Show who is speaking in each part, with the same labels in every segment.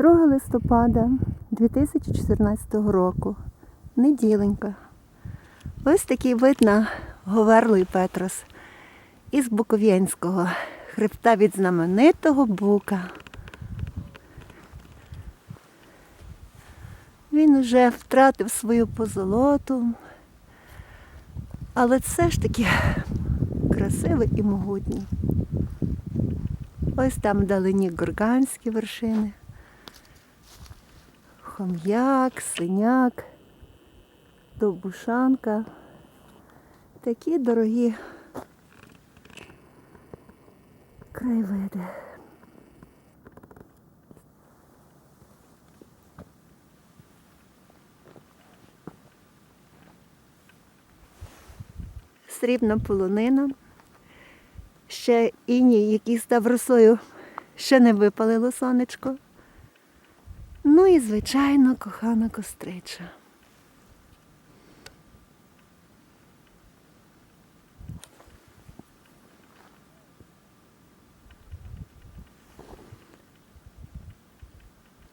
Speaker 1: 2 листопада 2014 року. Неділенька. Ось такий вид на Говерлий Петрос із Буков'янського хребта від знаменитого бука. Він уже втратив свою позолоту, але все ж таки красивий і могутній. Ось там вдалині горганські вершини. Хом'як, синяк, довбушанка. Такі дорогі краєвиди. Срібна полонина. Ще іній, який став росою, ще не випалило сонечко. Ну і, звичайно, кохана кострича.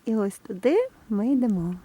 Speaker 1: І ось туди ми йдемо.